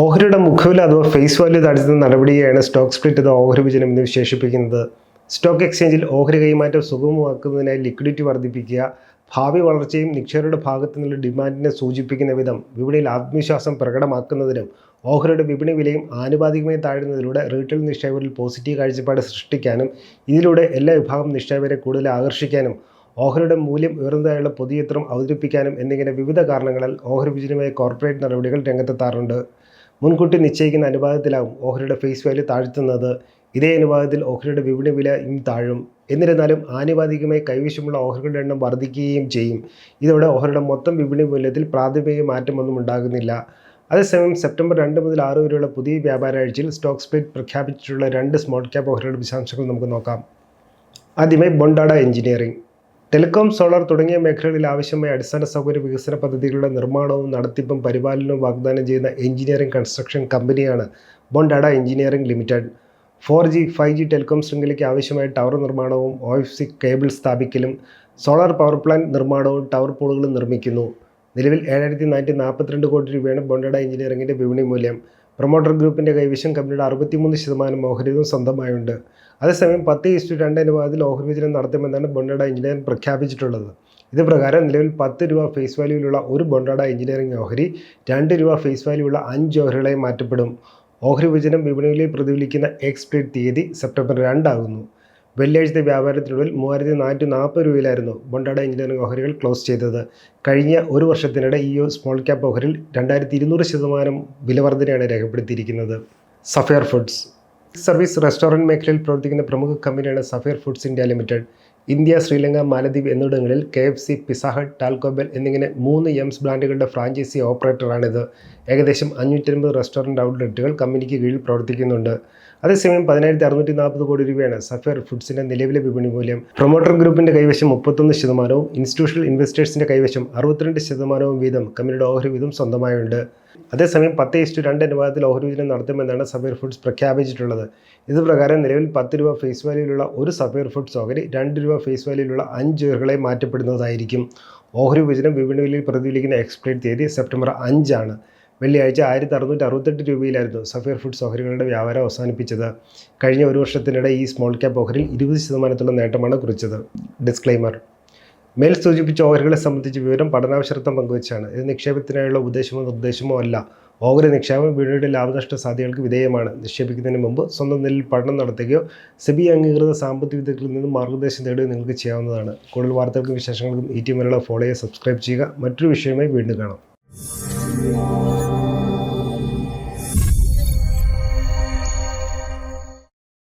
ഓഹരിയുടെ മുഖവില അഥവാ face value താഴ്ത്തുന്ന നടപടിയാണ് stock split അഥവാ ഓഹരി വിജനം എന്ന് വിശേഷിപ്പിക്കുന്നത്. സ്റ്റോക്ക് എക്സ്ചേഞ്ചിൽ ഓഹരി കൈമാറ്റം സുഗമമാക്കുന്നതിനായി ലിക്വിഡിറ്റി വർദ്ധിപ്പിക്കുക ഭാവി വളർച്ചയും നിക്ഷേപരുടെ ഭാഗത്തു നിന്നുള്ള ഡിമാൻഡിനെ സൂചിപ്പിക്കുന്ന വിധം വിപണിയിൽ ആത്മവിശ്വാസം പ്രകടമാക്കുന്നതിനും ഓഹരിയുടെ വിപണി വിലയും ആനുപാതികമായി താഴുന്നതിലൂടെ റീറ്റെയിൽ നിക്ഷേപകരിൽ പോസിറ്റീവ് കാഴ്ചപ്പാട് സൃഷ്ടിക്കാനും ഇതിലൂടെ എല്ലാ വിഭാഗം നിക്ഷേപകരെ കൂടുതൽ ആകർഷിക്കാനും ഓഹരിയുടെ മൂല്യം ഉയർന്നതായുള്ള പൊതുചിത്രം അവതരിപ്പിക്കാനും എന്നിങ്ങനെ വിവിധ കാരണങ്ങളാൽ ഓഹരി വിജയമായ കോർപ്പറേറ്റ് നടപടികൾ രംഗത്തെത്താറുണ്ട്. മുൻകൂട്ടി നിശ്ചയിക്കുന്ന അനുപാതത്തിലാവും ഓഹരിയുടെ ഫേസ് വാല്യൂ താഴ്ത്തുന്നത്. ഇതേ അനുപാതത്തിൽ ഓഹരിയുടെ വിപണി വില താഴും. എന്നിരുന്നാലും ആനുപാതികമായി കൈവശമുള്ള ഓഹരികളുടെ എണ്ണം വർദ്ധിക്കുകയും ചെയ്യും. ഇതോടെ ഓഹരിയുടെ മൊത്തം വിപണി മൂല്യത്തിൽ പ്രാഥമിക മാറ്റമൊന്നും ഉണ്ടാകുന്നില്ല. അതേസമയം സെപ്റ്റംബർ രണ്ട് മുതൽ ആറ് വരെയുള്ള പുതിയ വ്യാപാര ആഴ്ചയിൽ സ്റ്റോക്ക് സ്പ്ലിറ്റ് പ്രഖ്യാപിച്ചിട്ടുള്ള രണ്ട് സ്മോൾ ക്യാപ് ഓഹരിയുടെ വിശദാംശങ്ങൾ നമുക്ക് നോക്കാം. ആദ്യമായി ബൊണ്ടാഡ എഞ്ചിനീയറിംഗ് ടെലികോം സോളാർ തുടങ്ങിയ മേഖലകളിൽ ആവശ്യമായ അടിസ്ഥാന സൗകര്യ വികസന പദ്ധതികളുടെ നിർമ്മാണവും നടത്തിപ്പും പരിപാലനവും വാഗ്ദാനം ചെയ്യുന്ന എഞ്ചിനീയറിംഗ് കൺസ്ട്രക്ഷൻ കമ്പനിയാണ് Bondada engineering limited. Four G five G telecom ശൃംഖലയ്ക്ക് ആവശ്യമായ ടവർ നിർമ്മാണവും ഒ എഫ് സി കേബിൾ സ്ഥാപിക്കലും സോളാർ പവർ പ്ലാന്റ് നിർമ്മാണവും ടവർ പോളുകളും നിർമ്മിക്കുന്നു. നിലവിൽ ഏഴായിരത്തി നാനൂറ്റി നാൽപ്പത്തിരണ്ട് കോടി രൂപയാണ് ബോണ്ടാഡ എഞ്ചിനീയറിംഗിന്റെ വിപണി മൂല്യം. പ്രൊമോട്ടർ ഗ്രൂപ്പിന്റെ കൈവശം കമ്പനിയുടെ അറുപത്തിമൂന്ന് ശതമാനം ഓഹരികളും സ്വന്തമായുണ്ട്. അതേസമയം പത്ത് ഇസ്റ്റു രണ്ട് അനുപാതത്തിൽ ഓഹരി വിതരണം നടത്തുമെന്നാണ് ബൊണ്ടാഡ എഞ്ചിനീയറിംഗ് പ്രഖ്യാപിച്ചിട്ടുള്ളത്. ഇത് പ്രകാരം നിലവിൽ പത്ത് രൂപ ഫേസ് വാല്യൂവിലുള്ള ഒരു ബൊണ്ടാഡ എഞ്ചിനീയറിംഗ് ഓഹരി രണ്ട് രൂപ ഫേസ് വാല്യൂ ഉള്ള അഞ്ച് ഓഹരികളായി മാറ്റപ്പെടും. ഓഹരി വിഭജനം വിപണികളിൽ പ്രതിഫലിക്കുന്ന എക്സ് സ്പ്ലിറ്റ് തീയതി സെപ്റ്റംബർ രണ്ടാകുന്നു. വെള്ളിയാഴ്ചത്തെ വ്യാപാരത്തിനുള്ളിൽ മൂവായിരത്തി നാനൂറ്റി നാൽപ്പത് രൂപയിലായിരുന്നു ബൊണ്ടാഡ എഞ്ചിനീയറിംഗ് ഓഹരികൾ ക്ലോസ് ചെയ്തത്. കഴിഞ്ഞ ഒരു വർഷത്തിനിടെ ഈ സ്മോൾ ക്യാപ്പ് ഓഹരിൽ രണ്ടായിരത്തി ഇരുന്നൂറ് ശതമാനം വിലവർദ്ധനയാണ് രേഖപ്പെടുത്തിയിരിക്കുന്നത്. Sapphire foods. സർവീസ് റെസ്റ്റോറന്റ് മേഖലയിൽ പ്രവർത്തിക്കുന്ന പ്രമുഖ കമ്പനിയാണ് Sapphire Foods India limited. India Sri Lanka Maldives എന്നിവിടങ്ങളിൽ K F C Pizza Hut Taco Bell എന്നിങ്ങനെ മൂന്ന് എംസ് ബ്രാൻഡുകളുടെ ഫ്രാഞ്ചൈസി ഓപ്പറേറ്ററാണിത്. ഏകദേശം അഞ്ഞൂറ്റൻപത് റെസ്റ്റോറന്റ് ഔട്ട്ലെറ്റുകൾ കമ്പനിക്ക് കീഴിൽ പ്രവർത്തിക്കുന്നുണ്ട്. അതേസമയം പതിനായിരത്തി അറുന്നൂറ്റി നാൽപ്പത് കോടി രൂപയാണ് സഫയർ ഫുഡ്സിന്റെ നിലവിലെ വിപണി മൂല്യം. പ്രൊമോട്ടർ ഗ്രൂപ്പിന്റെ കൈവശം മുപ്പത്തൊന്ന് ശതമാനവും ഇൻസ്റ്റിറ്റ്യൂഷണൽ ഇൻവെസ്റ്റേഴ്സിന്റെ കൈവശം അറുപത്തിരണ്ട് ശതമാനവും വീതം കമ്പനിയുടെ ഓഹരി വീതം സ്വന്തമായുണ്ട്. അതേസമയം പത്ത് ഇസ്റ്റു രണ്ട് അനുപാതത്തിൽ ഓഹരി വിചനം നടത്തുമെന്നാണ് സഫയർ ഫുഡ്സ് പ്രഖ്യാപിച്ചിട്ടുള്ളത്. ഇത് പ്രകാരം നിലവിൽ പത്ത് രൂപ ഫേസ് വാല്യൂലുള്ള ഒരു സഫയർ ഫുഡ്സ് ഓഹരി രണ്ട് രൂപ ഫേസ് വാല്യൂലുള്ള അഞ്ച് ഓഹരികളെ മാറ്റപ്പെടുന്നതായിരിക്കും. ഓഹരി വിഭജനം വിപണിയിൽ പ്രതിഫലിക്കുന്ന എക്സ്പയർ തീയതി സെപ്റ്റംബർ അഞ്ചാണ്. വെള്ളിയാഴ്ച ആയിരത്തി അറുന്നൂറ്റി അറുപത്തെട്ട് രൂപയിലായിരുന്നു സഫീർ ഫുഡ്സ് ഓഹരികളുടെ വ്യാപാരം അവസാനിപ്പിച്ചത്. കഴിഞ്ഞ ഒരു വർഷത്തിനിടെ ഈ സ്മോൾ ക്യാപ്പ് ഓഹരിൽ ഇരുപത് ശതമാനത്തോളം നേട്ടമാണ് കുറിച്ചത്. ഡിസ്ക്ലൈമർ മേൽ സൂചിപ്പിച്ച ഓഹരികളെ സംബന്ധിച്ച വിവരം പഠനാവശ്യത്വം പങ്കുവച്ചാണ്. ഇത് നിക്ഷേപത്തിനായുള്ള ഉപദേശമോ നിർദ്ദേശമോ അല്ല. ഓഹരി നിക്ഷേപം വീടിയുടെ ലാഭനഷ്ട സാധ്യതകൾക്ക് വിധേയമാണ്. നിക്ഷേപിക്കുന്നതിന് മുമ്പ് സ്വന്തം നിലയിൽ പഠനം നടത്തുകയോ സെബി അംഗീകൃത സാമ്പത്തിക വിദഗ്ധരിൽ നിന്നും മാർഗനിർദ്ദേശം തേടുകയോ നിങ്ങൾക്ക് ചെയ്യാവുന്നതാണ്. കൂടുതൽ വാർത്തകൾക്കും വിശേഷങ്ങൾക്കും ഈ ടി മലയാളം ഫോളോ ചെയ്യുക സബ്സ്ക്രൈബ് ചെയ്യുക. മറ്റൊരു വിഷയമായി വീണ്ടും കാണാം.